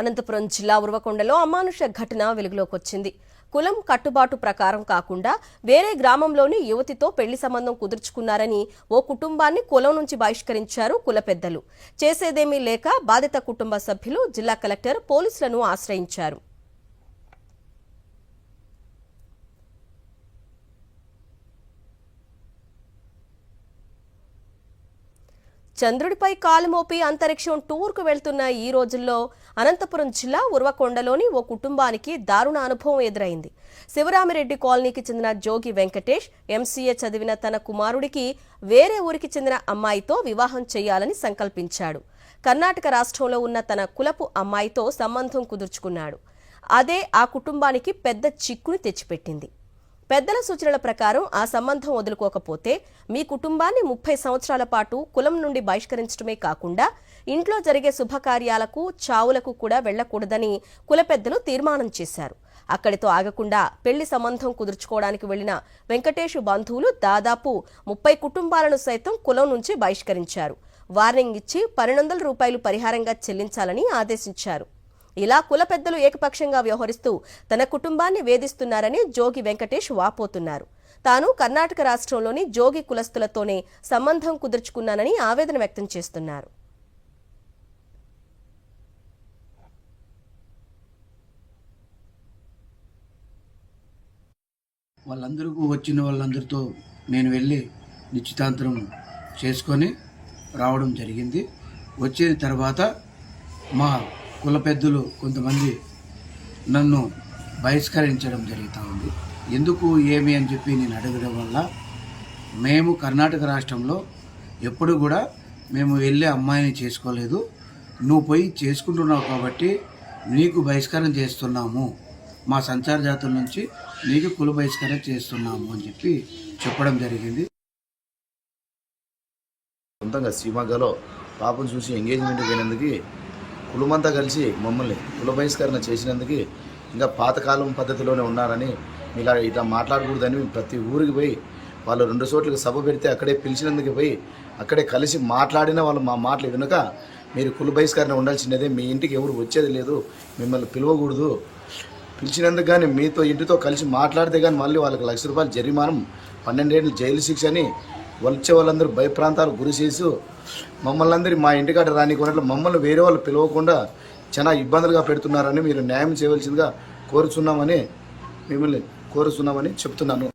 అనంతపురం జిల్లా ఉరవకొండలో అమానుష ఘటన వెలుగులోకి వచ్చింది కులం కట్టుబాటు ప్రకారం కాకుండా వేరే గ్రామంలోని యువతితో పెళ్ళి సంబంధం కుదుర్చుకున్నారని ఓ కుటుంబాన్ని కులం నుంచి బహిష్కరించారు కుల పెద్దలు. చేసేదేమీ లేక బాధిత కుటుంబ సభ్యులు జిల్లా కలెక్టర్ పోలీసులను ఆశ్రయించారు. చంద్రుడిపై కాలు మోపి అంతరిక్షం టూర్కు వెళ్తున్న ఈ రోజుల్లో అనంతపురం జిల్లా ఉర్వకొండలోని ఓ కుటుంబానికి దారుణ అనుభవం ఎదురైంది. శివరామిరెడ్డి కాలనీకి చెందిన జోగి వెంకటేష్ ఎంసీఏ చదివిన తన కుమారుడికి వేరే ఊరికి చెందిన అమ్మాయితో వివాహం చేయాలని సంకల్పించాడు. కర్ణాటక రాష్ట్రంలో ఉన్న తన కులపు అమ్మాయితో సంబంధం కుదుర్చుకున్నాడు. అదే ఆ కుటుంబానికి పెద్ద చిక్కుని తెచ్చిపెట్టింది. పెద్దల సూచనల ప్రకారం ఆ సంబంధం వదులుకోకపోతే మీ కుటుంబాన్ని ముప్పై సంవత్సరాల పాటు కులం నుండి బహిష్కరించడమే కాకుండా ఇంట్లో జరిగే శుభకార్యాలకు చావులకు కూడా వెళ్ళకూడదని కుల పెద్దలు తీర్మానం చేశారు. అక్కడితో ఆగకుండా పెళ్ళి సంబంధం కుదుర్చుకోవడానికి వెళ్ళిన వెంకటేష్ బంధువులు దాదాపు ముప్పై కుటుంబాలను సైతం కులం నుంచి బహిష్కరించారు. వార్నింగ్ ఇచ్చి పన్నెండు వందల రూపాయలు పరిహారంగా చెల్లించాలని ఆదేశించారు. ఇలా కుల పెద్దలు ఏకపక్షంగా వ్యవహరిస్తూ తన కుటుంబాన్ని వేధిస్తున్నారని జోగి వెంకటేష్ వాపోతున్నారు. తాను కర్ణాటక రాష్ట్రంలోని జోగి కులస్తులతోనే సంబంధం కుదుర్చుకున్నానని ఆవేదన వ్యక్తం చేస్తున్నారు. వాళ్ళందరికీ వచ్చిన వాళ్ళందరితో నేను వెళ్ళి నిశ్చితాంతరం చేసుకొని రావడం జరిగింది. వచ్చిన తర్వాత మా కుల పెద్దలు కొంతమంది నన్ను బహిష్కరించడం జరుగుతూ ఉంది. ఎందుకు ఏమి అని చెప్పి నేను అడగడం వల్ల మేము కర్ణాటక రాష్ట్రంలో ఎప్పుడు కూడా మేము వెళ్ళే అమ్మాయిని చేసుకోలేదు. నువ్వు పోయి చేసుకుంటున్నావు కాబట్టి నీకు బహిష్కారం చేస్తున్నాము. మా సంచార జాతుల నుంచి నీకు కుల బహిష్కారం చేస్తున్నాము అని చెప్పి చెప్పడం జరిగింది. సొంతంగా సీమాగలో పాపను చూసి ఎంగేజ్మెంట్ పోయినందుకు కులమంతా కలిసి మమ్మల్ని కుల బహిష్కరణ చేసినందుకు ఇంకా పాతకాలం పద్ధతిలోనే ఉన్నారని ఇలా ఇట్లా మాట్లాడకూడదని ప్రతి ఊరికి పోయి వాళ్ళు రెండు చోట్లకి సభ పెడితే అక్కడే పిలిచినందుకు పోయి అక్కడే కలిసి మాట్లాడిన వాళ్ళు మా మాటలు వినక మీరు కుల బహిష్కరణ ఉండాల్సినదే మీ ఇంటికి ఎవరు వచ్చేది లేదు మిమ్మల్ని పిలవకూడదు. పిలిచినందుకు కానీ మీతో ఇంటితో కలిసి మాట్లాడితే కానీ మళ్ళీ వాళ్ళకి లక్ష రూపాయలు జరిమానం పన్నెండేళ్ళు జైలు శిక్ష అని వచ్చే వాళ్ళందరూ భయప్రాంతాలు గురి చేసి మమ్మల్ని అందరి మా ఇంటికాడ రానికున్నట్లు మమ్మల్ని వేరే వాళ్ళు పిలవకుండా చాలా ఇబ్బందులుగా పెడుతున్నారని మీరు న్యాయం చేయవలసిందిగా కోరుచున్నామని మిమ్మల్ని కోరుచున్నామని చెప్తున్నాను.